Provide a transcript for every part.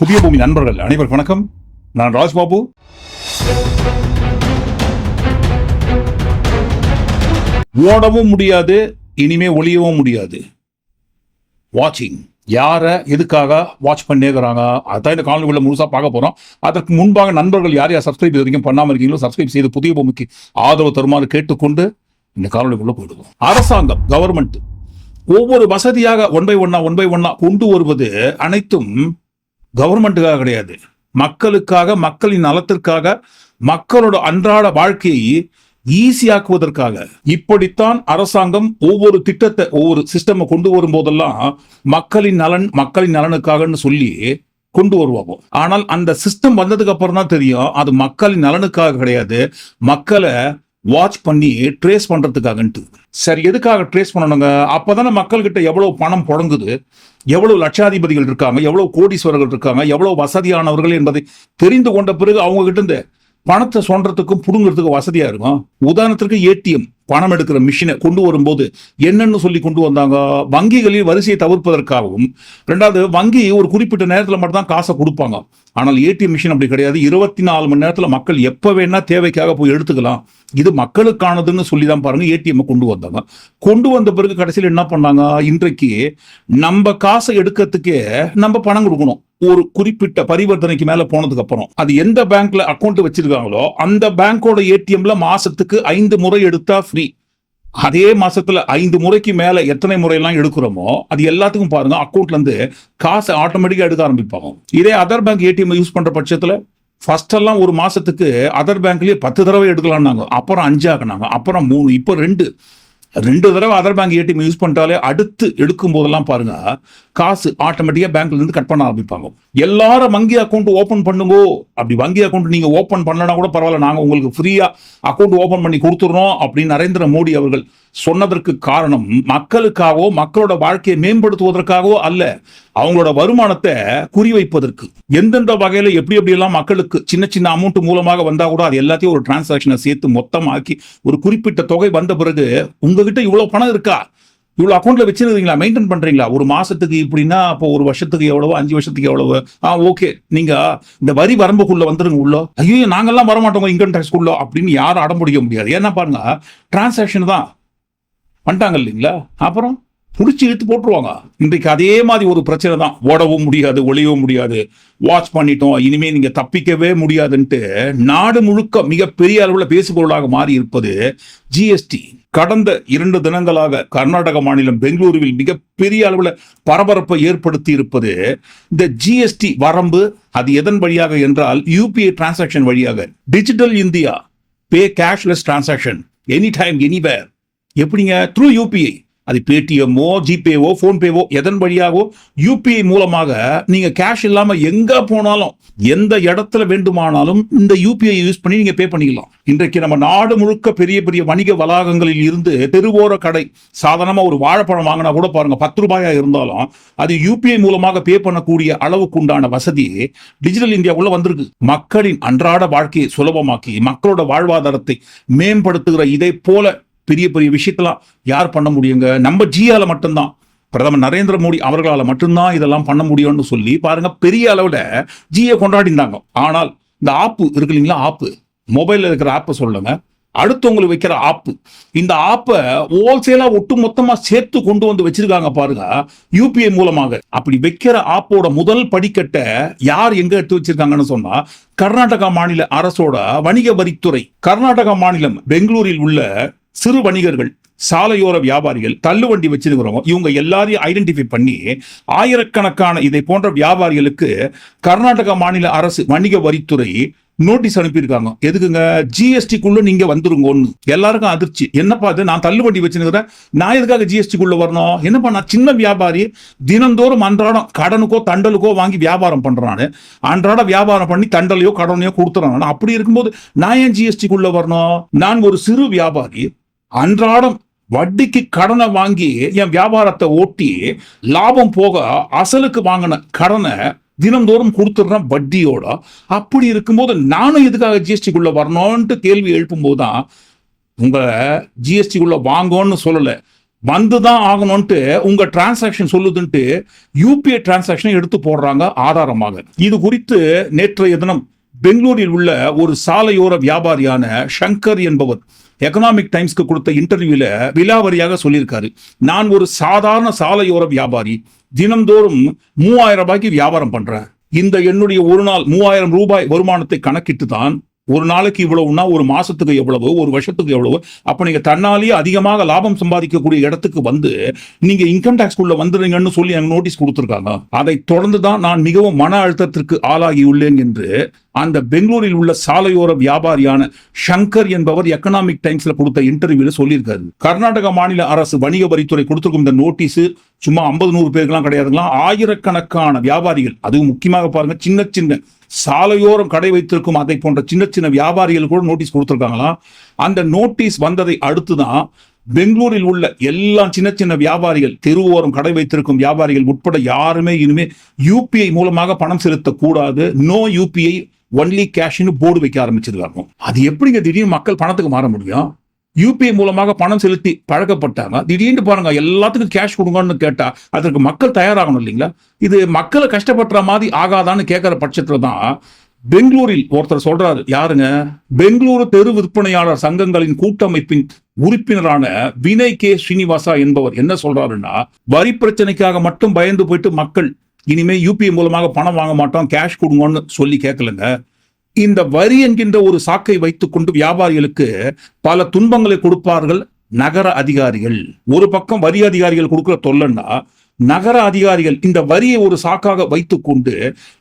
புதிய பூமி நண்பர்கள் அனைவருக்கும் வணக்கம். நான் ராஜ்பாபு. ஓடவும் முடியாது இனிமே ஒளியவும் முடியாது. வாட்சிங் யாரை எதுக்காக வாட்ச் பண்ணிருக்கிறாங்க? அதான் இந்த காணொலிக்குள்ள முழுசாக பார்க்க போகிறோம் அதற்கு முன்பாக நண்பர்கள் யார் யார் சப்ஸ்கிரைப் இது வரைக்கும் பண்ணாமல் இருக்கீங்களோ சப்ஸ்கிரைப் செய்து புதிய பூமிக்கு ஆதரவு தருமாறு கேட்டுக்கொண்டு இந்த காணொலிக்குள்ள போயிடுவோம். அரசாங்கம் கவர்மெண்ட் ஒவ்வொரு வசதியாக ஒன் பை ஒன்னா ஒன் பை ஒன்னா கொண்டு வருவது அனைத்தும் கவர்மெண்ட்டுக்காக கிடையாது. மக்களுக்காக மக்களின் நலத்திற்காக மக்களோட அன்றாட வாழ்க்கையை ஈஸியாக்குவதற்காக இப்படித்தான் அரசாங்கம் ஒவ்வொரு திட்டத்தை ஒவ்வொரு சிஸ்டம் கொண்டு வரும் போதெல்லாம் மக்களின் நலன் மக்களின் நலனுக்காகன்னு சொல்லி கொண்டு வருவாங்க. ஆனால் அந்த சிஸ்டம் வந்ததுக்கு அப்புறம் தான் தெரியும் அது மக்களின் நலனுக்காக கிடையாது. மக்களை வாட்ச் பண்ணி ட்ரேஸ் பண்ணுறதுக்காகன்ட்டு சரி எதுக்காக ட்ரேஸ் பண்ணணுங்க? அப்போ தானே மக்கள்கிட்ட எவ்வளோ பணம் புழங்குது? எவ்வளோ லட்சாதிபதிகள் இருக்காங்க? எவ்வளோ கோடீஸ்வரர்கள் இருக்காங்க? எவ்வளோ வசதியானவர்கள் என்பதை தெரிந்து கொண்ட பிறகு அவங்ககிட்ட இந்த இருந்து பணத்தை சொல்றதுக்கும் புடுங்கிறதுக்கும் வசதியாக இருக்கும்? உதாரணத்திற்கு ஏடிஎம் பணம் எடுக்கிற மிஷினை கொண்டு வரும்போது என்னன்னு சொல்லி கொண்டு வந்தாங்க. வங்கிகளில் வரிசையை தவிர்ப்பதற்காகவும் ரெண்டாவது வங்கி ஒரு குறிப்பிட்ட நேரத்தில் மட்டும் தான் காசை கொடுப்பாங்க. ஆனால் ஏடிஎம் மிஷின் அப்படி கிடையாது. இருபத்தி நாலு மணி நேரத்தில் மக்கள் எப்போ வேணா தேவைக்காக போய் எடுத்துக்கலாம். இது மக்களுக்கானதுன்னு சொல்லி தான் பாருங்க ஏடிஎம் கொண்டு வந்தாங்க. கொண்டு வந்த பிறகு கடைசியில் என்ன பண்ணாங்க? இன்றைக்கு நம்ம காசை எடுக்கிறதுக்கே நம்ம பணம் கொடுக்கணும். ஒரு குறிப்பிட்ட பரிவர்த்தனைக்கு மேல போனதுக்கு அப்புறம். அது எந்த பேங்க்ல அக்கௌண்ட் வச்சிருக்காங்களோ அந்த பேங்கோட ஏடிஎம்ல மாசத்துக்கு ஐந்து முறை எடுத்தா ஃப்ரீ அதே மாசத்துல ஐந்து முறைக்கு மேல எத்தனை முறையெல்லாம் எடுக்கிறோமோ அது எல்லாத்துக்கும் பாருங்க அக்கௌண்ட்ல இருந்து காசை ஆட்டோமேட்டிக்கா எடுக்க ஆரம்பிப்பாங்க. இதே அதர் பேங்க் ஏடிஎம் யூஸ் பண்ற பட்சத்துல ஃபர்ஸ்ட் எல்லாம் ஒரு மாசத்துக்கு அதர் பேங்க்லயே பத்து தடவை எடுக்கலாம்னாங்க. அப்புறம் அஞ்சு ஆகினாங்க அப்புறம் மூணு இப்போ ரெண்டு. ரெண்டு தடவை அதர் பேங்க் ஏடிஎம் யூஸ் பண்ணிட்டாலே அடுத்து எடுக்கும் போதெல்லாம் பாருங்க காசு ஆட்டோமேட்டிக்கா பேங்க்ல இருந்து கட் பண்ண ஆரம்பிப்பாங்க. எல்லாரும் வங்கி அக்கௌண்ட் ஓப்பன் பண்ணுங்கோ. அப்படி வங்கி அக்கௌண்ட் நீங்க ஓப்பன் பண்ணலன்னா கூட பரவாயில்ல நாங்கள் உங்களுக்கு ஃப்ரீயா அக்கௌண்ட் ஓப்பன் பண்ணி கொடுத்துறோம் அப்படின்னு நரேந்திர மோடி அவர்கள் சொன்னதற்கு காரணம் மக்களுக்காகவோ மக்களோட வாழ்க்கையை மேம்படுத்துவதற்காகவோ அல்ல அவங்களோட வருமானத்தை குறிவைப்பதற்கு. எந்தெந்த வகையில எப்படி எப்படி எல்லாம் மக்களுக்கு சின்ன சின்ன அமௌண்ட் மூலமாக வந்தா கூட அது எல்லாத்தையும் ஒரு டிரான்சாக்ஷனை சேர்த்து மொத்தமாக்கி ஒரு குறிப்பிட்ட தொகை வந்த பிறகு உங்ககிட்ட இவ்வளவு பணம் இருக்கா? இவ்வளவு அக்கௌண்ட்ல வச்சிருக்கீங்களா மெயின்டைன் பண்றீங்களா? ஒரு மாசத்துக்கு இப்படின்னா அப்போ ஒரு வருஷத்துக்கு எவ்வளவு அஞ்சு வருஷத்துக்கு எவ்வளவு? ஆ ஓகே நீங்க இந்த வரி வரம்புக்குள்ள வந்துருங்க உள்ள. ஐயோ நாங்கெல்லாம் வரமாட்டோங்க இன்கம் டேக்ஸ் உள்ள அப்படின்னு யாரும் அடம்பிடிக்க முடியாது. ஏன்னா பாருங்க டிரான்சாக்ஷன் தான். பண்ணிட்டாங்க இல்லைங்களா? அப்புறம் பிடிச்சி இழுத்து போட்டுருவாங்க. இன்றைக்கு அதே மாதிரி ஒரு பிரச்சனை தான். ஓடவும் முடியாது ஒளியவும் முடியாது. வாட்ச் பண்ணிட்டோம் இனிமே நீங்க தப்பிக்கவே முடியாதுன்ட்டு நாடு முழுக்க மிகப்பெரிய அளவில் பேசுபொருளாக மாறி இருப்பது ஜிஎஸ்டி கடந்த இரண்டு தினங்களாக கர்நாடக மாநிலம் பெங்களூருவில் மிகப்பெரிய அளவில் பரபரப்பை ஏற்படுத்தி இருப்பது இந்த ஜிஎஸ்டி வரம்பு. அது எதன் வழியாக என்றால் யூபிஐ டிரான்சாக்ஷன் வழியாக. Digital India pay cashless transaction any time anywhere எப்படிங்க? த்ரூ யூபிஐ அது பேடிஎம்மோ ஜிபேவோ ஃபோன்பேவோ எதன் வழியாகவோ யூபிஐ மூலமாக நீங்கள் கேஷ் இல்லாமல் எங்கே போனாலும் எந்த இடத்துல வேண்டுமானாலும் இந்த யூபிஐ யூஸ் பண்ணி நீங்கள் பே பண்ணிக்கலாம். இன்றைக்கு நம்ம நாடு முழுக்க பெரிய பெரிய வணிக வளாகங்களில் இருந்து தெருவோர கடை சாதாரணமாக ஒரு வாழைப்பழம் வாங்கினா கூட பாருங்கள் பத்து ரூபாயாக இருந்தாலும் அது யூபிஐ மூலமாக பே பண்ணக்கூடிய அளவுக்கு உண்டான வசதி டிஜிட்டல் இந்தியாவுக்குள்ள வந்திருக்கு. மக்களின் அன்றாட வாழ்க்கையை சுலபமாக்கி மக்களோட வாழ்வாதாரத்தை மேம்படுத்துகிற இதை போல பெரிய பெரிய விஷயத்தெல்லாம் யார் பண்ண முடியுங்க? நம்ம ஜியால மட்டும்தான். பிரதமர் நரேந்திர மோடி அவர்களால் மட்டும்தான் இதெல்லாம் பண்ண முடியும்னு சொல்லி பாருங்க பெரிய அளவில் ஜியை கொண்டாடினாங்க. ஆனால் இந்த ஆப்பு இருக்கு இல்லைங்களா? ஆப்பு. மொபைலில் இருக்கிற ஆப்பை சொல்லுங்க. அடுத்தவங்களுக்கு வைக்கிற ஆப்பு. இந்த ஆப்பை ஹோல்சேலா ஒட்டு மொத்தமா சேர்த்து கொண்டு வந்து வச்சிருக்காங்க பாருங்க யூபிஐ மூலமாக. அப்படி வைக்கிற ஆப்போட முதல் படிக்கட்டை யார் எங்க எடுத்து வச்சிருக்காங்கன்னு சொன்னா கர்நாடகா மாநில அரசோட வணிக வரித்துறை. கர்நாடகா மாநிலம் பெங்களூரில் உள்ள சிறு வணிகர்கள் சாலையோர வியாபாரிகள் தள்ளுவண்டி வச்சிருக்கிறவங்க இவங்க எல்லாரையும் ஐடென்டிஃபை பண்ணி ஆயிரக்கணக்கான இதை போன்ற வியாபாரிகளுக்கு கர்நாடக மாநில அரசு வணிக வரித்துறை நோட்டீஸ் அனுப்பியிருக்காங்க. எதுக்குங்க? ஜிஎஸ்டிக்குள்ள நீங்க வந்துருங்கன்னு. எல்லாருக்கும் அதிர்ச்சி. என்னப்பா அது நான் தள்ளுவண்டி வச்சிருக்கிறேன். நான் எதுக்காக ஜிஎஸ்டிக்குள்ள வரணும்? என்னப்பா நான் சின்ன வியாபாரி? தினந்தோறும் அன்றாடம் கடனுக்கோ தண்டலுக்கோ வாங்கி வியாபாரம் பண்றான். அன்றாட வியாபாரம் பண்ணி தண்டலையோ கடனையோ கொடுத்துறான். அப்படி இருக்கும்போது நான் ஏன் ஜிஎஸ்டிக்குள்ள வரணும்? நான் ஒரு சிறு வியாபாரி. அன்றாடம் வட்டிக்கு கடனை வாங்கி என் வியாபாரத்தை ஓட்டி லாபம் போக அசலுக்கு வாங்கின கடனை தினந்தோறும் கொடுத்துடுறேன் வட்டியோட. அப்படி இருக்கும்போது நானும் எதுக்காக ஜிஎஸ்டிக்குள்ள வரணும்ன்ட்டு கேள்வி எழுப்பும்போது தான் உங்களை ஜிஎஸ்டிக்குள்ள வாங்கன்னு சொல்லலை. வந்துதான் ஆகணும்ன்ட்டு உங்க டிரான்சாக்ஷன் சொல்லுதுன்ட்டு யூபிஐ டிரான்சாக்ஷனை எடுத்து போடுறாங்க ஆதாரமாக. இது குறித்து நேற்றைய தினம் பெங்களூரில் உள்ள ஒரு சாலையோர வியாபாரியான சங்கர் என்பவர் எக்கனாமிக் டைம்ஸ்க்கு கொடுத்த இன்டர்வியூல விலாவரியாக சொல்லியிருக்காரு. நான் ஒரு சாதாரண சாலையோர வியாபாரி தினந்தோறும் மூவாயிரம் ரூபாய்க்கு வியாபாரம் பண்றேன். இந்த என்னுடைய ஒரு நாள் மூவாயிரம் ரூபாய் வருமானத்தை கணக்கிட்டு தான் ஒரு நாளைக்கு இவ்வளவுனா ஒரு மாசத்துக்கு எவ்வளவு ஒரு வருஷத்துக்கு எவ்வளவு? அப்ப நீங்க தன்னாலேயே அதிகமாக லாபம் சம்பாதிக்கக்கூடிய இடத்துக்கு வந்து நீங்க இன்கம் டேக்ஸ் குள்ள வந்துடுங்கன்னு சொல்லி எனக்கு நோட்டீஸ் கொடுத்துருக்காங்க. அதை தொடர்ந்து தான் நான் மிகவும் மன அழுத்தத்திற்கு ஆளாகியுள்ளேன் என்று அந்த பெங்களூரில் உள்ள சாலையோர வியாபாரியான சங்கர் என்பவர் எக்கனாமிக் டைம்ஸ்ல கொடுத்த இன்டர்வியூல சொல்லியிருக்காரு. கர்நாடக மாநில அரசு வணிக வரித்துறை கொடுத்திருக்கும் இந்த நோட்டீஸ் சும்மா ஐம்பது நூறு பேருக்குலாம் கிடையாதுங்களா? ஆயிரக்கணக்கான வியாபாரிகள் அதுவும் முக்கியமாக பாருங்க சின்ன சின்ன சாலையோரம் கடை வைத்திருக்கும் அதை போன்ற சின்ன சின்ன வியாபாரிகள் கூட நோட்டீஸ் கொடுத்துருக்காங்களாம் அந்த நோட்டீஸ் வந்ததை அடுத்து தான் பெங்களூரில் உள்ள எல்லா சின்ன சின்ன வியாபாரிகள் தெருவோரம் கடை வைத்திருக்கும் வியாபாரிகள் உட்பட யாருமே இனிமே யூபிஐ மூலமாக பணம் செலுத்தக்கூடாது. நோ யூபிஐ ஒன்லி கேஷ்னு போர்டு வைக்க ஆரம்பிச்சிருக்காங்க. அது எப்படிங்க திடீர்னு மக்கள் பணத்துக்கு மாற முடியும்? யூபிஐ மூலமாக பணம் செலுத்தி பழக்கப்பட்டாங்க. திடீர்னு பாருங்க எல்லாத்துக்கும் கேஷ் கொடுங்கன்னு கேட்டா அதற்கு மக்கள் தயாராகணும் இல்லைங்களா? இது மக்களை கஷ்டப்படுற மாதிரி ஆகாதான்னு கேட்கிற பட்சத்துல தான் பெங்களூரில் ஒருத்தர் சொல்றாரு. யாருங்க? பெங்களூரு தெரு விற்பனையாளர் சங்கங்களின் கூட்டமைப்பின் உறுப்பினரான வினய் கே ஸ்ரீனிவாசா என்பவர் என்ன சொல்றாருன்னா வரி பிரச்சனைக்காக மட்டும் பயந்து போயிட்டு மக்கள் இனிமே யூபிஐ மூலமாக பணம் வாங்க மாட்டோம் கேஷ் கொடுங்கன்னு சொல்லி கேட்கலங்க இந்த வரி என்கின்ற ஒரு சாக்கை வைத்துக்கொண்டு வியாபாரிகளுக்கு பல துன்பங்களை கொடுப்பார்கள் நகர அதிகாரிகள். ஒரு பக்கம் வரி அதிகாரிகள் கொடுக்குற தொல்லைன்னா நகர அதிகாரிகள் இந்த வரியை ஒரு சாக்காக வைத்துக்கொண்டு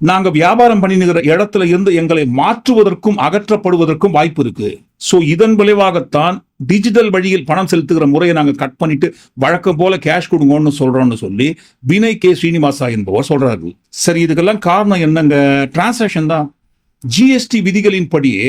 நாங்க வியாபாரம் பண்ணினுகிற இடத்துல இருந்து எங்களை மாற்றுவதற்கும் அகற்றப்படுவதற்கும் வாய்ப்பு இருக்கு. ஸோ இதன் விளைவாகத்தான் டிஜிட்டல் வழியில் பணம் செலுத்துகிற முறையை நாங்க கட் பண்ணிட்டு வழக்கம் போல கேஷ் கொடுங்கன்னு சொல்றோம்னு சொல்லி வினய் கே. ஸ்ரீனிவாசா என்பவர் சொல்றாரு. சரி இதுக்கெல்லாம் காரணம் என்னங்க? டிரான்சாக்ஷன் தான். ஜிஎஸ்டி விதிகளின்படியே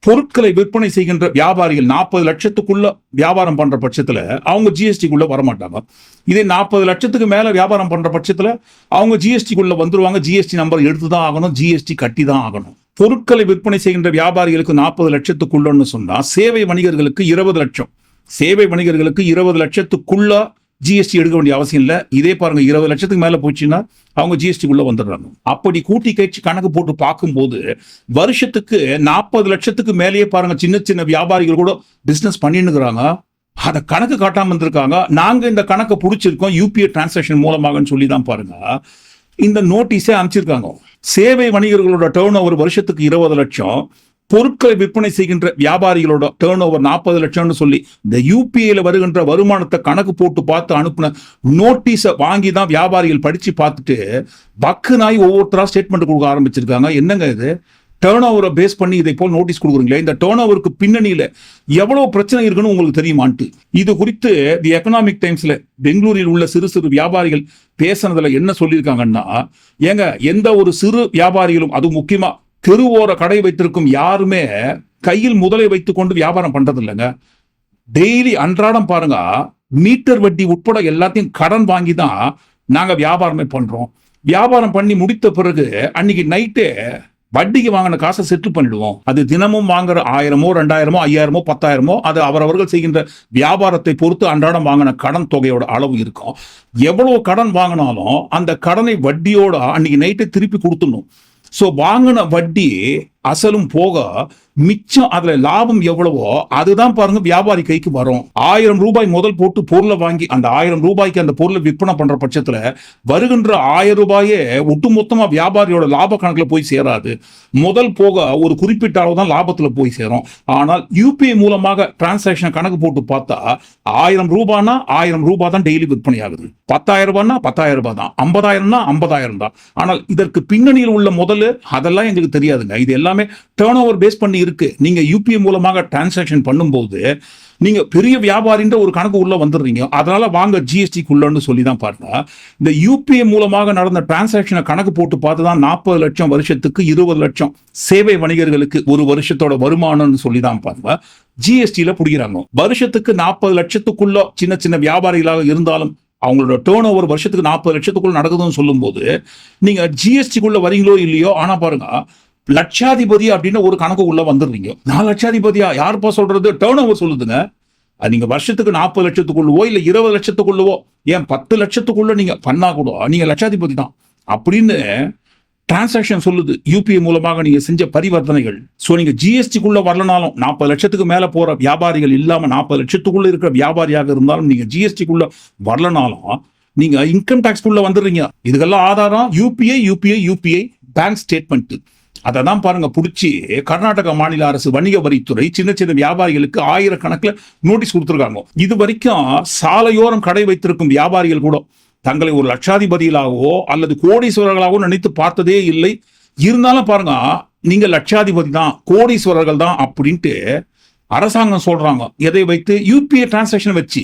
பொருட்களை விற்பனை செய்கின்ற வியாபாரிகள் நாற்பது லட்சத்துக்குள்ள வியாபாரம் பண்ற பட்சத்துல அவங்க ஜிஎஸ்டிக்குள்ள வரமாட்டாங்க. இதே நாற்பது லட்சத்துக்கு மேல வியாபாரம் பண்ற பட்சத்துல அவங்க ஜிஎஸ்டிக்குள்ள வந்துருவாங்க. ஜிஎஸ்டி நம்பர் எடுத்து தான் ஆகணும். ஜிஎஸ்டி கட்டி தான் ஆகணும். பொருட்களை விற்பனை செய்கின்ற வியாபாரிகளுக்கு நாற்பது லட்சத்துக்குள்ளன்னு சொன்னா சேவை வணிகர்களுக்கு இருபது லட்சம். சேவை வணிகர்களுக்கு இருபது லட்சத்துக்குள்ள ஜிஎஸ்டி எடுக்க வேண்டிய அவசியம் இல்லை. இதே பாருங்க இருபது லட்சத்துக்கு மேலே போச்சுன்னா அவங்க ஜிஎஸ்டி உள்ள வந்துடுறாங்க. அப்படி கூட்டி கழிச்சு கணக்கு போட்டு பார்க்கும்போது வருஷத்துக்கு நாற்பது லட்சத்துக்கு மேலேயே பாருங்க சின்ன சின்ன வியாபாரிகள் கூட பிஸ்னஸ் பண்ணிட்டுருக்குறாங்க அதை கணக்கு காட்டாம இருந்திருக்காங்க. நாங்க இந்த கணக்கை பிடிச்சிருக்கோம் யூபிஐ டிரான்சாக்ஷன் மூலமாகன்னு சொல்லி தான் பாருங்க. இந்த நோட்டீஸே அனுப்பிச்சிருக்காங்க. சேவை வணிகர்களோட டேர்ன் ஓவர் வருஷத்துக்கு இருபது லட்சம். பொருட்களை விற்பனை செய்கின்ற வியாபாரிகளோட டேர்ன் ஓவர் நாற்பது லட்சம்னு சொல்லி இந்த யூபிஐல வருகின்ற வருமானத்தை கணக்கு போட்டு பார்த்து அனுப்புன நோட்டீஸை வாங்கி தான் வியாபாரிகள் படிச்சு பார்த்துட்டு பக்கு நாய் ஒவ்வொருத்தரா ஸ்டேட்மெண்ட் கொடுக்க ஆரம்பிச்சிருக்காங்க. என்னங்க இது? டேர்ன் ஓவரை பேஸ் பண்ணி இதை போல் நோட்டீஸ் கொடுக்குறீங்களே? இந்த டேர்ன் ஓவருக்கு பின்னணியில எவ்வளவு பிரச்சனை இருக்குன்னு உங்களுக்கு தெரியுமான்ட்டு. இது குறித்து தி எக்கனாமிக் டைம்ஸ்ல பெங்களூரில் உள்ள சிறு சிறு வியாபாரிகள் பேசுனதுல என்ன சொல்லியிருக்காங்கன்னா ஏங்க எந்த ஒரு சிறு வியாபாரிகளும் அது முக்கியமா தெருவோர கடை வைத்திருக்கும் யாருமே கையில் முதலை வைத்துக்கொண்டு வியாபாரம் பண்றது இல்லைங்க டெய்லி அன்றாடம் பாருங்க மீட்டர் வட்டி உட்பட எல்லாத்தையும் கடன் வாங்கி தான் நாங்க வியாபாரமே பண்றோம். வியாபாரம் பண்ணி முடித்த பிறகு அன்னைக்கு நைட்டே வட்டிக்கு வாங்கின காசை செட்டில் பண்ணிடுவோம். அது தினமும் வாங்குற ஆயிரமோ ரெண்டாயிரமோ ஐயாயிரமோ பத்தாயிரமோ அது அவரவர்கள் செய்கின்ற வியாபாரத்தை பொறுத்து அன்றாடம் வாங்கின கடன் தொகையோட அளவு இருக்கும். எவ்வளவு கடன் வாங்கினாலும் அந்த கடனை வட்டியோட அன்னைக்கு நைட்டே திருப்பி கொடுத்துடணும். ஸோ வாங்கின வட்டி அசலும் போக மிச்சம் அதுல லாபம் எவ்வளவோ அதுதான் பாருங்க வியாபாரி கைக்கு வரும். ஆயிரம் ரூபாய் முதல் போட்டு பொருளை வாங்கி அந்த ஆயிரம் ரூபாய்க்கு அந்த பொருளை விற்பனை பண்ற பட்சத்துல வருகின்ற ஆயிரம் ரூபாயே ஒட்டுமொத்தமா வியாபாரியோட லாப கணக்குல போய் சேராது. முதல் போக ஒரு குறிப்பிட்ட அளவு தான் லாபத்துல போய் சேரும். ஆனால் யூபிஐ மூலமாக டிரான்சாக்ஷன் கணக்கு போட்டு பார்த்தா ஆயிரம் ரூபாய்னா ஆயிரம் ரூபாய் தான் டெய்லி விற்பனை ஆகுது பத்தாயிரம் ரூபாய்னா பத்தாயிரம் ரூபாய் தான். ஐம்பதாயிரம்னா ஐம்பதாயிரம் தான். ஆனால் இதற்கு பின்னணியில் உள்ள முதல்ல அதெல்லாம் எங்களுக்கு தெரியாதுங்க. இது எல்லாம் டேர்ன் ஓவர் பேஸ் பண்ணி இருக்கு. நீங்க யூபிஐ மூலமாக டிரான்சாக்ஷன் பண்ணும்போது நீங்க பெரிய வியாபாரின்ற ஒரு கணக்கு உள்ள வந்துடுறீங்க. அதனால வாங்க ஜிஎஸ்டிக்குள்ளன்னு சொல்லி தான் பாருங்க. இந்த யூபிஐ மூலமாக நடந்த டிரான்சாக்ஷனை கணக்கு போட்டு பார்த்து தான் நாற்பது லட்சம் வருஷத்துக்கு இருபது லட்சம் சேவை வணிகர்களுக்கு ஒரு வருஷத்தோட வருமானம்னு சொல்லி தான் பாருங்க ஜிஎஸ்டியில பிடிக்கிறாங்க. வருஷத்துக்கு நாற்பது லட்சத்துக்குள்ள சின்ன சின்ன வியாபாரிகளாக இருந்தாலும் அவங்களோட டேர்ன் ஓவர் வருஷத்துக்கு நாற்பது லட்சத்துக்குள்ள நடக்குதுன்னு சொல்லும்போது நீங்க ஜிஎஸ்டிக்குள்ள வரீங்களோ இல்லையோ ஆனா பாருங்க லட்சாதிபதி அப்படின்னு ஒரு கணக்கு உள்ள வந்துடுறீங்க. நான் லட்சாதிபதியா? யாருப்பா சொல்றது? டேர்ன் ஓவர் சொல்லுதுங்க. அது நீங்க வருஷத்துக்கு நாற்பது லட்சத்துக்குள்ளவோ இல்ல இருபது லட்சத்துக்குள்ளவோ ஏன் பத்து லட்சத்துக்குள்ள நீங்க பண்ணா கூட நீங்க லட்சாதிபதி தான். அப்படின்னு டிரான்சாக்ஷன் சொல்லுது. யூபிஐ மூலமாக நீங்க செஞ்ச பரிவர்த்தனைகள். ஸோ நீங்க ஜிஎஸ்டிக்குள்ள வரலனாலும் நாற்பது லட்சத்துக்கு மேல போற வியாபாரிகள் இல்லாம நாற்பது லட்சத்துக்குள்ள இருக்கிற வியாபாரியாக இருந்தாலும் நீங்க ஜிஎஸ்டிக்குள்ள வரலனாலும் நீங்க இன்கம் டேக்ஸ்க்குள்ள வந்துடுறீங்க. இதுக்கெல்லாம் ஆதாரம் UPI UPI UPI bank statement அதை தான் பாருங்க பிடிச்சி. கர்நாடக மாநில அரசு வணிக வரித்துறை சின்ன சின்ன வியாபாரிகளுக்கு ஆயிரக்கணக்கில் நோட்டீஸ் கொடுத்துருக்காங்க. இது வரைக்கும் சாலையோரம் கடை வைத்திருக்கும் வியாபாரிகள் கூட தங்களை ஒரு லட்சாதிபதிகளாகவோ அல்லது கோடீஸ்வரர்களாகவோ நினைத்து பார்த்ததே இல்லை. இருந்தாலும் பாருங்க நீங்க லட்சாதிபதி தான் கோடீஸ்வரர்கள் தான் அப்படின்ட்டு அரசாங்கம் சொல்றாங்க. எதை வைத்து? யூபிஐ டிரான்சாக்ஷன் வச்சு.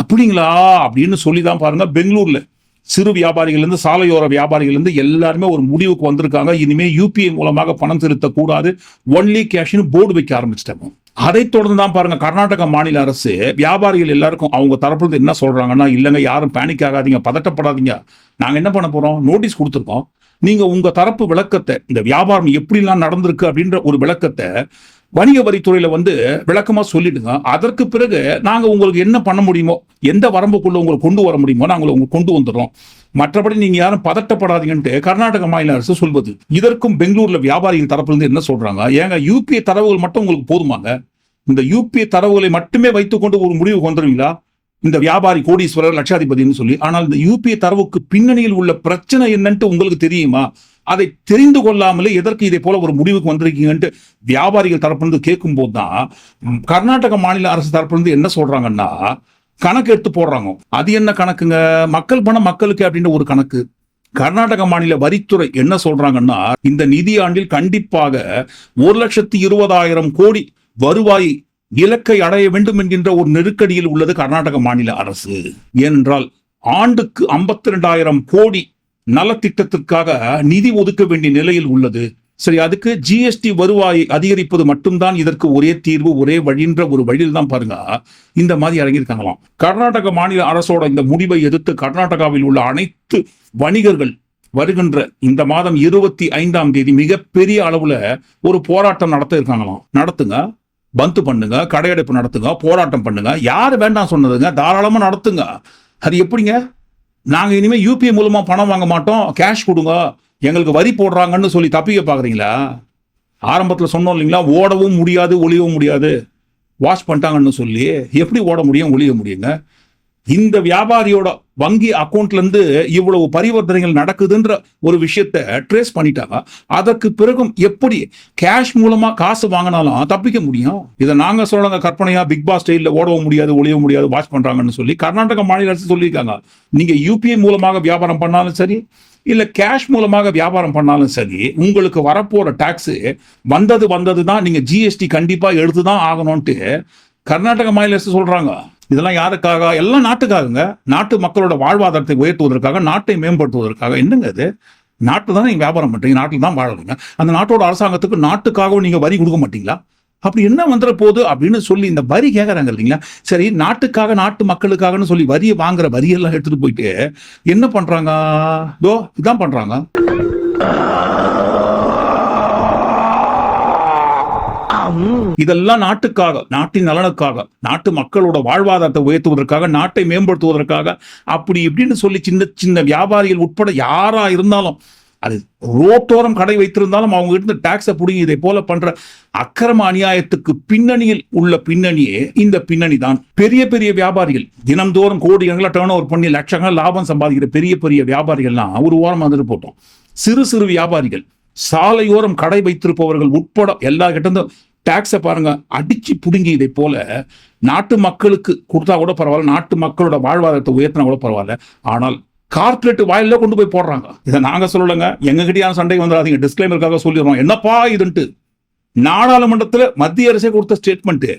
அப்படிங்களா? அப்படின்னு சொல்லி தான் பாருங்க பெங்களூர்ல. சிறு வியாபாரிகள்லேருந்து சாலையோர வியாபாரிகள்லேருந்து எல்லாருமே ஒரு முடிவுக்கு வந்திருக்காங்க. இனிமே யூபிஐ மூலமாக பணம் செலுத்தக்கூடாது ஒன்லி கேஷ்னு போர்டு வைக்க ஆரம்பிச்சிட்டாங்க. அதைத் தொடர்ந்து தான் பாருங்க கர்நாடக மாநில அரசு வியாபாரிகள் எல்லாருக்கும் அவங்க தரப்புல என்ன சொல்றாங்கன்னா இல்லைங்க யாரும் பேனிக் ஆகாதீங்க பதட்டப்படாதீங்க. நாங்க என்ன பண்ண போறோம்? நோட்டீஸ் கொடுத்துருக்கோம். நீங்க உங்க தரப்பு விளக்கத்தை இந்த வியாபாரம் எப்படிலாம் நடந்திருக்கு அப்படின்ற ஒரு விளக்கத்தை வணிக வரித்துறையில வந்து விளக்கமா சொல்லிடுங்க. அதற்கு பிறகு நாங்க உங்களுக்கு என்ன பண்ண முடியுமோ எந்த வரம்புக்குள்ள உங்களுக்கு கொண்டு வர முடியுமோ நாங்கள் உங்களுக்கு கொண்டு வந்துடுறோம். மற்றபடி நீங்க யாரும் பதட்டப்படாதீங்கன்ட்டு கர்நாடக மாநில அரசு சொல்வது. இதற்கும் பெங்களூர்ல வியாபாரிகள் தரப்புலேருந்து என்ன சொல்றாங்க? ஏங்க யூபிஐ தரவுகள் மட்டும் உங்களுக்கு போதுமாங்க? இந்த யூபிஐ தரவுகளை மட்டுமே வைத்துக்கொண்டு ஒரு முடிவுக்கு வந்துடுவீங்களா இந்த வியாபாரி கோடீஸ்வரர் லட்சாதிபதினு சொல்லி. ஆனால் இந்த யூபிஐ தரவுக்கு பின்னணியில் உள்ள பிரச்சனை என்னன்ட்டு உங்களுக்கு தெரியுமா? அதை தெரிந்து கொள்ளாமலே எதற்கு இதை போல ஒரு முடிவுக்கு வந்திருக்கீங்கன்ட்டு வியாபாரிகள் தரப்புலேருந்து கேட்கும் போது தான் கர்நாடக மாநில அரசு தரப்புலேருந்து என்ன சொல்றாங்கன்னா கணக்கு எடுத்து போடுறாங்க. அது என்ன கணக்குங்க? மக்கள் பணம் மக்களுக்கு அப்படின்ற ஒரு கணக்கு. கர்நாடக மாநில வரித்துறை என்ன சொல்றாங்கன்னா இந்த நிதியாண்டில் கண்டிப்பாக ஒரு லட்சத்தி இருபதாயிரம் கோடி வருவாய் இலக்கை அடைய வேண்டும் என்கின்ற ஒரு நெருக்கடியில் உள்ளது கர்நாடக மாநில அரசு. ஏனென்றால் ஆண்டுக்கு ஐம்பத்தி ரெண்டாயிரம் கோடி நலத்திட்டத்திற்காக நிதி ஒதுக்க வேண்டிய நிலையில் உள்ளது. சரி அதுக்கு ஜிஎஸ்டி வருவாய் அதிகரிப்பது மட்டும்தான் இதற்கு ஒரே தீர்வு ஒரே வழின்ற ஒரு வழியில் தான் பாருங்க. இந்த மாதிரி இறங்கியிருக்காங்களாம். கர்நாடக மாநில அரசோட இந்த முடிவை எதிர்த்து கர்நாடகாவில் உள்ள அனைத்து வணிகர்கள் வருகின்ற இந்த மாதம் இருபத்தி ஐந்தாம் தேதி மிகப்பெரிய அளவுல ஒரு போராட்டம் நடத்த இருக்காங்களாம். நடத்துங்க பந்து பண்ணுங்க கடையடைப்பு நடத்துங்க போராட்டம் பண்ணுங்க. யார் வேண்டாம் சொன்னதுங்க தாராளமா நடத்துங்க. அது எப்படிங்க? நாங்கள் இனிமேல் யூபிஐ மூலமாக பணம் வாங்க மாட்டோம். கேஷ் கொடுங்க. எங்களுக்கு வரி போடுறாங்கன்னு சொல்லி தப்பிக்க பார்க்குறீங்களா ஆரம்பத்தில் சொன்னோம் இல்லைங்களா? ஓடவும் முடியாது ஒளியவும் முடியாது. வாஷ் பண்ணிட்டாங்கன்னு சொல்லி. எப்படி ஓட முடியும்? ஒளிய முடியுங்க. இந்த வியாபாரியோட வங்கி அக்கௌண்ட்ல இருந்து இவ்வளவு பரிவர்த்தனைகள் நடக்குதுன்ற ஒரு விஷயத்த ட்ரேஸ் பண்ணிட்டாங்க அதற்கு பிறகும் எப்படி கேஷ் மூலமா காசு வாங்கினாலும் தப்பிக்க முடியும்? இதை நாங்க சொல்றாங்க கற்பனையா பிக் பாஸ் ஸ்டைல ஓடவும் முடியாது ஒளிய முடியாது வாஷ் பண்றாங்கன்னு சொல்லி கர்நாடக மாநில அரசு சொல்லியிருக்காங்க. நீங்க யூபிஐ மூலமாக வியாபாரம் பண்ணாலும் சரி இல்ல கேஷ் மூலமாக வியாபாரம் பண்ணாலும் சரி உங்களுக்கு வரப்போற டாக்ஸ் வந்தது வந்தது தான் நீங்க ஜிஎஸ்டி கண்டிப்பா எடுத்து தான் ஆகணும்ட்டு கர்நாடக மாநில அரசு சொல்றாங்க. இதெல்லாம் யாருக்காக? எல்லாம் நாட்டுக்காகங்க. நாட்டு மக்களோட வாழ்வாதாரத்தை உயர்த்துவதற்காக நாட்டை மேம்படுத்துவதற்காக. என்னங்க இது? நாட்டு தான் நீங்க வியாபாரம் பண்ணுறீங்க நாட்டில் தான் வாழறீங்க. அந்த நாட்டோட அரசாங்கத்துக்கு நாட்டுக்காகவும் நீங்க வரி கொடுக்க மாட்டீங்களா? அப்படி என்ன வந்துட போகுது அப்படின்னு சொல்லி இந்த வரி கேட்குறாங்க இல்லைங்களா? சரி நாட்டுக்காக நாட்டு மக்களுக்காகன்னு சொல்லி வரியை வாங்குற வரியெல்லாம் எடுத்துட்டு போயிட்டு என்ன பண்றாங்க? இதோ இதான் பண்றாங்க. இதெல்லாம் நாட்டுக்காக நாட்டின் நலனுக்காக நாட்டு மக்களோட வாழ்வாதாரத்தை உயர்த்துவதற்காக நாட்டை மேம்படுத்துவதற்காக அப்படி இப்படின்னு சொல்லி சின்ன சின்ன வியாபாரிகள் உட்பட யாரா இருந்தாலும் அது ரோட்டோரம் கடை வைத்திருந்தாலும் அவங்க இருந்து டாக்ஸை பிடிங்கி இதை போல பண்ற அக்கிரம அநியாயத்துக்கு பின்னணியில் உள்ள பின்னணியே இந்த பின்னணி தான். பெரிய பெரிய வியாபாரிகள் தினம்தோறும் கோடி கணக்கில் டேர்ன் ஓவர் பண்ணி லட்சங்கள் லாபம் சம்பாதிக்கிற பெரிய பெரிய வியாபாரிகள்லாம் ஒரு ஓரம் வந்துட்டு போட்டோம். சிறு சிறு வியாபாரிகள் சாலையோரம் கடை வைத்திருப்பவர்கள் உட்பட எல்லா கிட்ட டேக்ஸை பாருங்க அடிச்சு பிடுங்கி இதை போல நாட்டு மக்களுக்கு கொடுத்தா கூட பரவாயில்ல நாட்டு மக்களோட வாழ்வாதாரத்தை உயர்த்தினா கூட பரவாயில்ல. ஆனால் கார்பரேட் வாயில கொண்டு போய் போடுறாங்க. இதை நாங்க சொல்லலைங்க. எங்ககிட்டயான சண்டை வந்துடாதீங்க. டிஸ்கிளைமருக்காக சொல்லிடுறோம். என்னப்பா இதுன்ட்டு நாடாளுமன்றத்தில் மத்திய அரசே கொடுத்த ஸ்டேட்மெண்ட்டு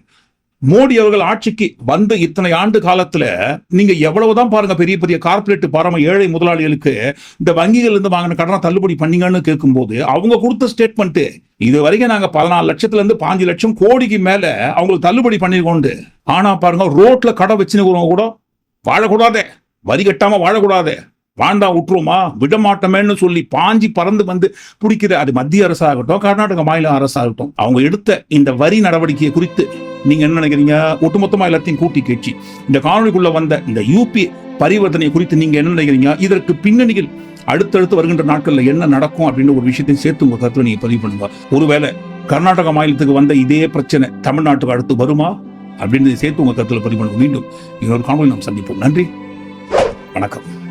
மோடி அவர்கள் ஆட்சிக்கு வந்து இத்தனை ஆண்டு காலத்துல நீங்க எவ்வளவுதான் பாருங்க பெரிய பெரிய கார்பரேட் பரம ஏழை முதலாளிகளுக்கு இந்த வங்கிகள் இருந்து வாங்கின கடனை தள்ளுபடி பண்ணீங்கன்னு கேட்கும்போது அவங்க கொடுத்த ஸ்டேட்மெண்ட் இது வரைக்கும் நாங்க பதினாலு லட்சத்துல இருந்து பாஞ்சு லட்சம் கோடிக்கு மேல அவங்களுக்கு தள்ளுபடி பண்ணிருக்கோண்டு ஆனா பாருங்க ரோட்ல கடை வச்சுன்னு கூட வாழக்கூடாதே. வரி கட்டாம வாழக்கூடாதே. வாண்டா விட்டுருவோமா? விடமாட்டோமேன்னு சொல்லி பாஞ்சி பறந்து வந்து பிடிக்கிற அது மத்திய அரசாகட்டும் கர்நாடக மாநில அரசாகட்டும். அவங்க எடுத்த இந்த வரி நடவடிக்கையை குறித்து நீங்கள் என்ன நினைக்கிறீங்க? ஒட்டுமொத்தமாக எல்லாத்தையும் கூட்டி கேட்சி. இந்த காணொலிக்குள்ளே வந்த இந்த யூபி பரிவர்த்தனை குறித்து நீங்க என்ன நினைக்கிறீங்க? இதற்கு பின்னணியில் அடுத்தடுத்து வருகின்ற நாட்களில் என்ன நடக்கும் அப்படின்ற ஒரு விஷயத்தையும் சேர்த்து உங்கள் கருத்துல நீங்கள் பதிவு பண்ணுங்க. ஒருவேளை கர்நாடக மாநிலத்துக்கு வந்த இதே பிரச்சனை தமிழ்நாட்டுக்கு அடுத்து வருமா? அப்படின்றதை சேர்த்து உங்கள் கருத்துல பதிவு பண்ணுங்க. மீண்டும் இன்னொரு காணொலி நாம் சந்திப்போம். நன்றி. வணக்கம்.